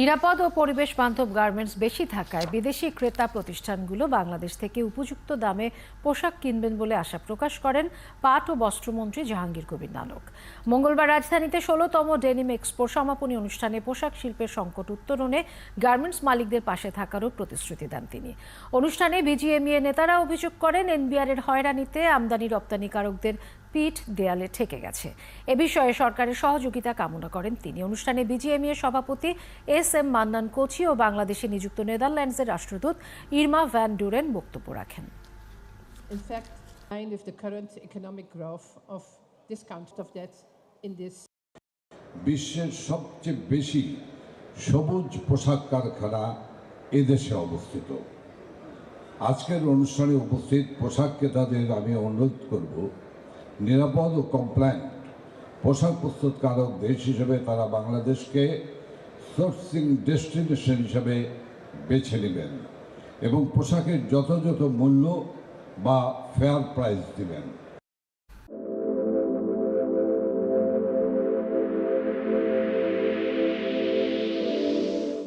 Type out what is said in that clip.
নিরাপদ ও পরিবেশ বান্ধব গার্মেন্টস বেশি থাকায় বিদেশি ক্রেতা প্রতিষ্ঠানগুলো বাংলাদেশ থেকে উপযুক্ত দামে পোশাক কিনবেন বলে আশা প্রকাশ করেন পাট ও বস্ত্রমন্ত্রী জাহাঙ্গীর কবির নানক। মঙ্গলবার রাজধানীতে ষোলোতম ডেনিম এক্সপো সমাপনী অনুষ্ঠানে পোশাক শিল্পের সংকট উত্তরণে গার্মেন্টস মালিকদের পাশে থাকারও প্রতিশ্রুতি দেন তিনি। অনুষ্ঠানে বিজিএমইএ নেতারা অভিযোগ করেন, এনবিআর এর হয়রানিতে আমদানি রপ্তানিকারকদের পিঠ দেয়ালে ঠেকে গেছে। এ বিষয়ে সরকারের সহযোগিতা কামনা করেন তিনি। অনুষ্ঠানে বিজিএমইএ সভাপতি এস এম মান্নান কোচি ও বাংলাদেশে নিযুক্ত নেদারল্যান্ডসের রাষ্ট্রদূত ইরমা ভ্যান ডুরেন বক্তব্য রাখেন। In fact, in line with the current economic growth of discount of debt in this বিশ্বের সবচেয়ে বেশি সবুজ পোশাক কারখানা এদেশে অবস্থিত। আজকের অনুষ্ঠানে উপস্থিত পোশাক ক্রেতাদের আমি অনুরোধ করব নিরাপদ ও কমপ্লায়েন্ট পোশাক প্রস্তুতকারক দেশ হিসেবে তারা বাংলাদেশকে সোর্সিং ডেস্টিনেশন হিসাবে বেছে নেবেন এবং পোশাকের যথাযথ মূল্য বা ফেয়ার প্রাইস দিবেন।